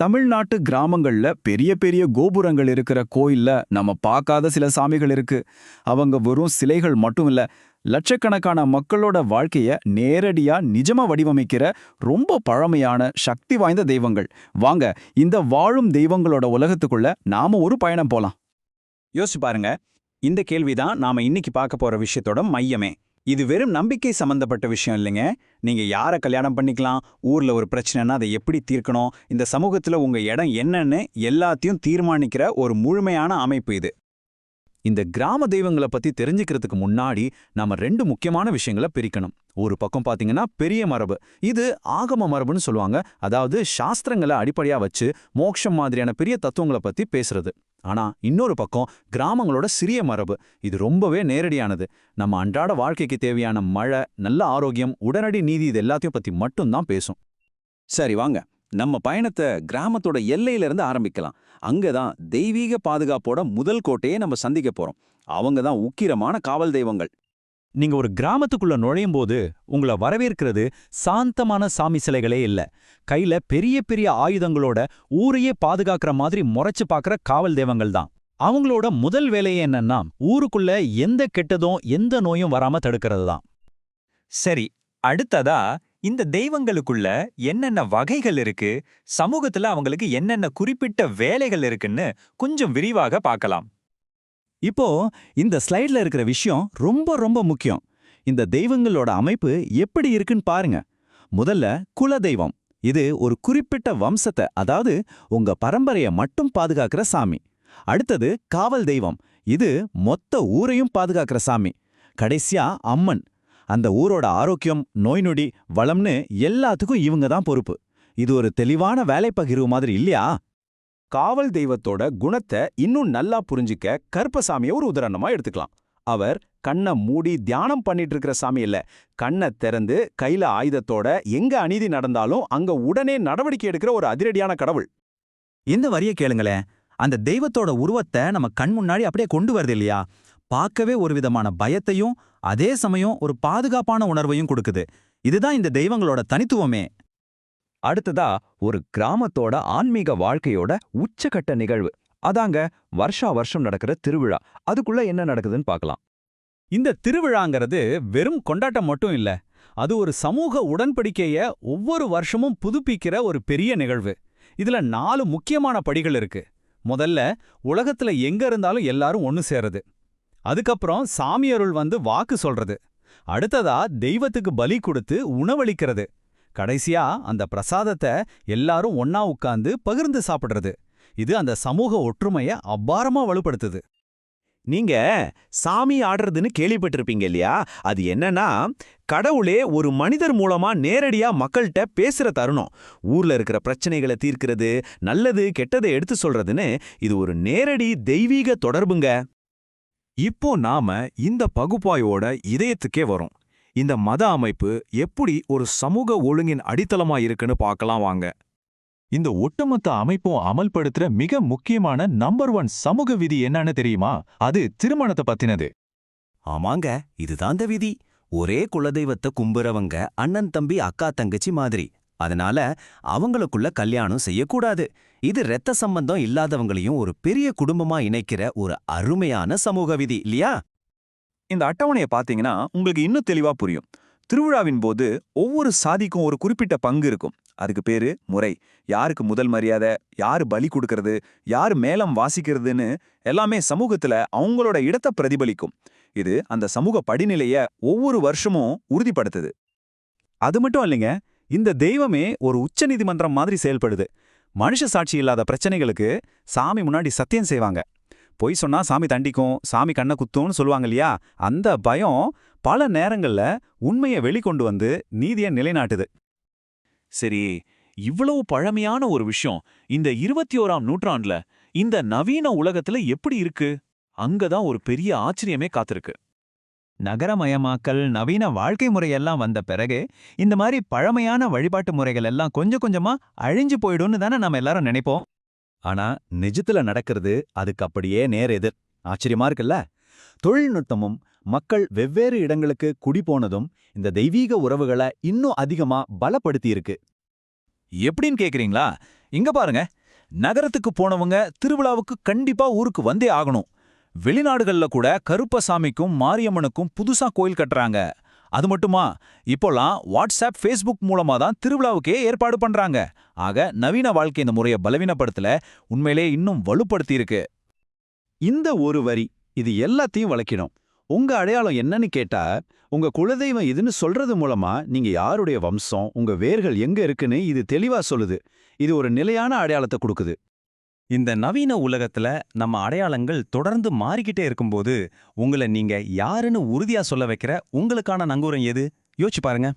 தமிழ்நாட்டு கிராமங்கள்ல பெரிய பெரிய கோபுரங்கள் இருக்கிற கோயில்ல நம்ம பார்க்காத சில சாமிகள் இருக்கு. அவங்க வெறும் சிலைகள் மட்டும் இல்ல லட்சக்கணக்கான மக்களோட வாழ்க்கைய நேரடியா நிஜமா வடிவமைக்கிற ரொம்ப பழமையான சக்தி வாய்ந்த தெய்வங்கள். வாங்க இந்த வாழும் தெய்வங்களோட உலகத்துக்குள்ள நாம ஒரு பயணம் போலாம். யோசிச்சு பாருங்க இந்த கேள்விதான் நாம இன்னைக்கு பார்க்க போற விஷயத்தோட மையமே. இது வெறும் நம்பிக்கை சம்பந்தப்பட்ட விஷயம் இல்லைங்க. நீங்க யாரை கல்யாணம் பண்ணிக்கலாம் ஊர்ல ஒரு பிரச்சனைனா அதை எப்படி தீர்க்கணும் இந்த சமூகத்துல உங்க இடம் என்னன்னு எல்லாத்தையும் தீர்மானிக்கிற ஒரு முழுமையான அமைப்பு இது. இந்த கிராம தெய்வங்களை பத்தி தெரிஞ்சுக்கிறதுக்கு முன்னாடி நாம ரெண்டு முக்கியமான விஷயங்களை பிரிக்கணும். ஒரு பக்கம் பாத்தீங்கன்னா பெரிய மரபு. இது ஆகம மரபுன்னு சொல்லுவாங்க. அதாவது சாஸ்திரங்களை அடிப்படையா வச்சு மோட்சம் மாதிரியான பெரிய தத்துவங்களை பத்தி பேசுறது. ஆனா இன்னொரு பக்கம் கிராமங்களோட சிறிய மரபு. இது ரொம்பவே நேரடியானது. நம்ம அன்றாட வாழ்க்கைக்கு தேவையான மழை நல்ல ஆரோக்கியம் உடனடி நீதி இது எல்லாத்தையும் பத்தி மட்டும்தான் பேசும். சரி வாங்க. நம்ம பயணத்தை கிராமத்தோட எல்லையிலிருந்து ஆரம்பிக்கலாம். அங்கதான் தெய்வீக பாதுகாப்போட முதல் கோட்டையை நம்ம சந்திக்க போறோம். அவங்க தான் உக்கிரமான காவல் தெய்வங்கள். நீங்க ஒரு கிராமத்துக்குள்ள நுழையும் போது உங்களை வரவேற்கிறது சாந்தமான சாமி சிலைகளே இல்ல. கையில பெரிய பெரிய ஆயுதங்களோட ஊரையே பாதுகாக்கிற மாதிரி முறைச்சு பார்க்கற காவல் தெய்வங்கள் தான். அவங்களோட முதல் வேலையே என்னன்னா ஊருக்குள்ள எந்த கெட்டதும் எந்த நோயும் வராம தடுக்கிறது தான். சரி அடுத்ததா இந்த தெய்வங்களுக்குள்ள என்னென்ன வகைகள் இருக்கு? சமூகத்துல அவங்களுக்கு என்னென்ன குறிப்பிட்ட வேலைகள் இருக்குன்னு கொஞ்சம் விரிவாக பார்க்கலாம். இப்போ இந்த ஸ்லைட்ல இருக்கிற விஷயம் ரொம்ப ரொம்ப முக்கியம். இந்த தெய்வங்களோட அமைப்பு எப்படி இருக்குன்னு பாருங்க. முதல்ல குல தெய்வம் இது ஒரு குறிப்பிட்ட வம்சத்தை அதாவது உங்க பரம்பரைய மட்டும் பாதுகாக்கிற சாமி. அடுத்தது காவல் தெய்வம். இது மொத்த ஊரையும் பாதுகாக்கிற சாமி. கடைசியா அம்மன். அந்த ஊரோட ஆரோக்கியம் நோய் நொடி வளம்னு எல்லாத்துக்கும் இவங்க தான் பொறுப்பு. இது ஒரு தெளிவான வேலைப்பகிர்வு மாதிரி இல்லையா? காவல் தெய்வத்தோட குணத்தை இன்னும் நல்லா புரிஞ்சிக்க கருப்பசாமியை ஒரு உதாரணமா எடுத்துக்கலாம். அவர் கண்ணை மூடி தியானம் பண்ணிட்டு இருக்கிற சாமி இல்ல. கண்ணை திறந்து கையில ஆயுதத்தோட எங்க அநீதி நடந்தாலும் அங்க உடனே நடவடிக்கை எடுக்கிற ஒரு அதிரடியான கடவுள். இந்த வரிய கேளுங்களேன். அந்த தெய்வத்தோட உருவத்தை நம்ம கண் முன்னாடி அப்படியே கொண்டு வருது இல்லையா? பார்க்கவே ஒரு விதமான பயத்தையும் அதே சமயம் ஒரு பாதுகாப்பான உணர்வையும் கொடுக்குது. இதுதான் இந்த தெய்வங்களோட தனித்துவமே. அடுத்ததா ஒரு கிராமத்தோட ஆன்மீக வாழ்க்கையோட உச்சக்கட்ட நிகழ்வு. அதாங்க வருஷா வருஷம் நடக்கிற திருவிழா. அதுக்குள்ள என்ன நடக்குதுன்னு பார்க்கலாம். இந்த திருவிழாங்கிறது வெறும் கொண்டாட்டம் மட்டும் இல்ல. அது ஒரு சமூக உடன்படிக்கைய ஒவ்வொரு வருஷமும் புதுப்பிக்கிற ஒரு பெரிய நிகழ்வு. இதுல நாலு முக்கியமான படிகள் இருக்கு. முதல்ல உலகத்துல எங்க இருந்தாலும் எல்லாரும் ஒன்னு சேருது. அதுக்கப்புறம் சாமியருள் வந்து வாக்கு சொல்றது. அடுத்ததா தெய்வத்துக்கு பலி கொடுத்து உணவளிக்கிறது. கடைசியா அந்த பிரசாதத்தை எல்லாரும் ஒன்னா உட்கார்ந்து பகிர்ந்து சாப்பிடுறது. இது அந்த சமூக ஒற்றுமைய அபாரமா வலுப்படுத்துது. நீங்க சாமி ஆடுறதுன்னு கேள்விப்பட்டிருப்பீங்க இல்லையா? அது என்னன்னா கடவுளே ஒரு மனிதர் மூலமா நேரடியா மக்கள்கிட்ட பேசுற தருணம். ஊர்ல இருக்கிற பிரச்சனைகளை தீர்க்கிறது நல்லது கெட்டதை எடுத்து சொல்றதுன்னு இது ஒரு நேரடி தெய்வீக தொடர்புங்க. இப்போ நாம இந்த பகுப்பாயோட இதயத்துக்கே வரும். இந்த மத அமைப்பு எப்படி ஒரு சமூக ஒழுங்கின் அடித்தளமா இருக்குன்னு பார்க்கலாம் வாங்க. இந்த ஒட்டுமொத்த அமைப்பும் அமல்படுத்துற மிக முக்கியமான நம்பர் ஒன் சமூக விதி என்னன்னு தெரியுமா? அது திருமணத்தை பத்தினது. ஆமாங்க இதுதான் அந்த விதி. ஒரே குலதெய்வத்தை கும்புறவங்க அண்ணன் தம்பி அக்கா தங்கச்சி மாதிரி. அதனால அவங்களுக்குள்ள கல்யாணம் செய்யக்கூடாது. இது இரத்த சம்பந்தம் இல்லாதவங்களையும் ஒரு பெரிய குடும்பமா இணைக்கிற ஒரு அருமையான சமூக விதி இல்லையா? இந்த அட்டவணையை பார்த்தீங்கன்னா உங்களுக்கு இன்னும் தெளிவா புரியும். திருவிழாவின் போது ஒவ்வொரு சாதிக்கும் ஒரு குறிப்பிட்ட பங்கு இருக்கும். அதுக்கு பேரு முறை. யாருக்கு முதல் மரியாதை யாரு பலி கொடுக்கறது யாரு மேலம் வாசிக்கிறதுன்னு எல்லாமே சமூகத்துல அவங்களோட இடத்தை பிரதிபலிக்கும். இது அந்த சமூக படிநிலைய ஒவ்வொரு வருஷமும் உறுதிப்படுத்துது. அது மட்டும் இல்லைங்க. இந்த தெய்வமே ஒரு உச்சநீதிமன்றம் மாதிரி செயல்படுது. மனுஷ சாட்சி இல்லாத பிரச்சனைகளுக்கு சாமி முன்னாடி சத்தியம் செய்வாங்க. பொய் சொன்னா சாமி தண்டிக்கும் சாமி கண்ணை குத்தும்னு சொல்லுவாங்க இல்லையா? அந்த பயம் பல நேரங்கள்ல உண்மையை வெளிக்கொண்டு வந்து நீதியை நிலைநாட்டுது. சரி இவ்வளவு பழமையான ஒரு விஷயம் இந்த இருபத்தி ஓராம் நூற்றாண்டுல இந்த நவீன உலகத்துல எப்படி இருக்கு? அங்கதான் ஒரு பெரிய ஆச்சரியமே காத்திருக்கு. நகரமயமாக்கல் நவீன வாழ்க்கை முறையெல்லாம் வந்த பிறகு இந்த மாதிரி பழமையான வழிபாட்டு முறைகள் எல்லாம் கொஞ்சம் கொஞ்சமா அழிஞ்சு போயிடும்னு தானே நம்ம எல்லாரும் நினைப்போம். ஆனா நிஜத்துல நடக்கிறது அதுக்கு அப்படியே நேர் எதிர். ஆச்சரியமா இருக்குல்ல? தொழில்நுட்பமும் மக்கள் வெவ்வேறு இடங்களுக்கு குடி போனதும் இந்த தெய்வீக உறவுகளை இன்னும் அதிகமா பலப்படுத்தி இருக்கு. எப்படின்னு கேக்குறீங்களா? இங்க பாருங்க. நகரத்துக்கு போனவங்க திருவிழாவுக்கு கண்டிப்பா ஊருக்கு வந்தே ஆகணும். வெளிநாடுகள்ல கூட கருப்பசாமிக்கும் மாரியம்மனுக்கும் புதுசா கோயில் கட்டுறாங்க. அது மட்டுமா? இப்போலாம் வாட்ஸ்அப் ஃபேஸ்புக் மூலமா தான் திருவிழாவுக்கே ஏற்பாடு பண்றாங்க. ஆக நவீன வாழ்க்கை இந்த முறையை பலவீனப்படுத்தல உண்மையிலே இன்னும் வலுப்படுத்தி இருக்கு இந்த ஒரு வரி இது எல்லாத்தையும் வளைக்கணும் உங்க அடையாளம் என்னன்னு கேட்டா உங்க குலதெய்வம் இதுன்னு சொல்றது மூலமா நீங்க யாருடைய வம்சம் உங்க வேர்கள் எங்க இருக்குன்னு இது தெளிவா சொல்லுது. இது ஒரு நிலையான அடையாளத்தை கொடுக்குது. இந்த நவீன உலகத்துல நம்ம அடையாளங்கள் தொடர்ந்து மாறிக்கிட்டே இருக்கும்போது உங்களை நீங்க யாருன்னு உறுதியா சொல்ல வைக்கிற உங்களுக்கான நங்கூரம் எது? யோசிச்சு பாருங்க.